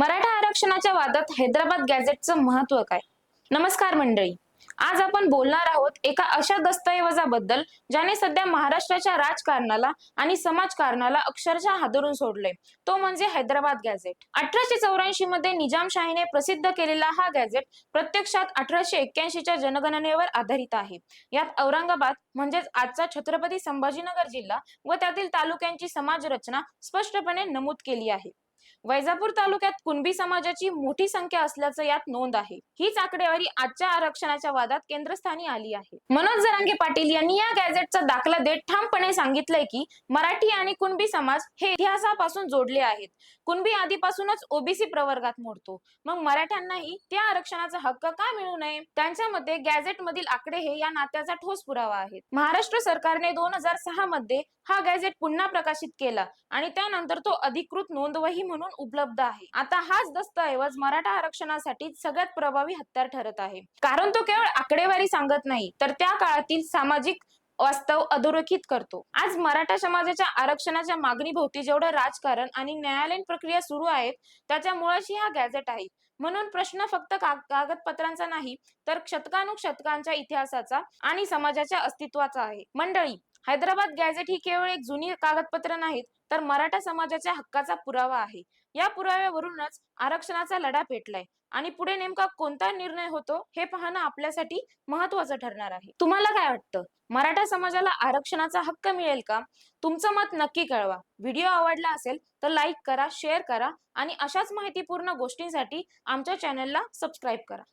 मराठा आरक्षणाच्या वादात हैदराबाद गॅझेटचं महत्त्व काय? नमस्कार मंडळी. आज आपण बोलणार आहोत एका अशा दस्तऐवजाबद्दल ज्याने सध्या महाराष्ट्राच्या राजकारणाला आणि समाजकारणाला अक्षरशः हादरून सोडले तो म्हणजे हैदराबाद गॅझेट. अठराशे चौऱ्याऐंशी मध्ये निजामशाहीने प्रसिद्ध केलेला हा गॅझेट प्रत्यक्षात अठराशे एक्क्याऐंशीच्या जनगणनेवर आधारित आहे. यात औरंगाबाद म्हणजेच आजचा छत्रपती संभाजीनगर जिल्हा व त्यातील तालुक्यांची समाज रचना स्पष्टपणे नमूद केली आहे. वैजापूर तालुक्यात कुणबी समाजाची मोठी संख्या असल्याचं यात नोंद आहे. हीच आकडेवारी आजच्या आरक्षणाच्या वादात केंद्रस्थानी आली आहे. मनोज जरांगे पाटील यांनी या गॅझेटचा दाखला देत ठामपणे सांगितलंय की मराठी आणि कुणबी समाज हे इतिहासापासून जोडले आहेत. कुणबी आधीपासूनच ओबीसी प्रवर्गात मोडतो. मग मराठ्यांनाही त्या आरक्षणाचा हक्क का मिळू नये? त्यांच्या मते गॅझेट मधील आकडे हे या नात्याचा ठोस पुरावा आहेत. महाराष्ट्र सरकारने दोन हजार सहा मध्ये हा गॅझेट पुन्हा प्रकाशित केला आणि त्यानंतर तो अधिकृत नोंदवही म्हणून उपलब्ध आहे. आता हाच दस्तऐवज मराठा आरक्षणासाठी सगळ्यात प्रभावी हत्यार ठरत आहे. कारण तो केवळ आकडेवारी सांगत नाही तर त्या काळातील सामाजिक वास्तव अधोरेखित करतो. आज मराठा समाजाच्या आरक्षणाच्या मागणी भोवती जेवढं राजकारण आणि न्यायालयीन प्रक्रिया सुरू आहेत त्याच्या मुळाशी हा गॅझेट आहे. म्हणून प्रश्न फक्त कागदपत्रांचा नाही तर शतकानुशतकांच्या इतिहासाचा आणि समाजाच्या अस्तित्वाचा आहे. मंडळी हैदराबाद गॅझेट ही केवळ एक जुनी कागदपत्र नाहीत तर मराठा समाजाच्या हक्काचा पुरावा आहे. या पुराव्यावरूनच आरक्षणाचा लढा पेटलाय. आणि पुढे नेमका कोणता निर्णय होतो हे पाहणं आपल्यासाठी महत्वाचं ठरणार आहे. तुम्हाला काय वाटतं? मराठा समाजाला आरक्षणाचा हक्क मिळेल का? तुमचं मत नक्की कळवा. व्हिडिओ आवडला असेल तर लाईक करा शेअर करा आणि अशाच माहितीपूर्ण गोष्टींसाठी आमच्या चॅनलला सबस्क्राईब करा.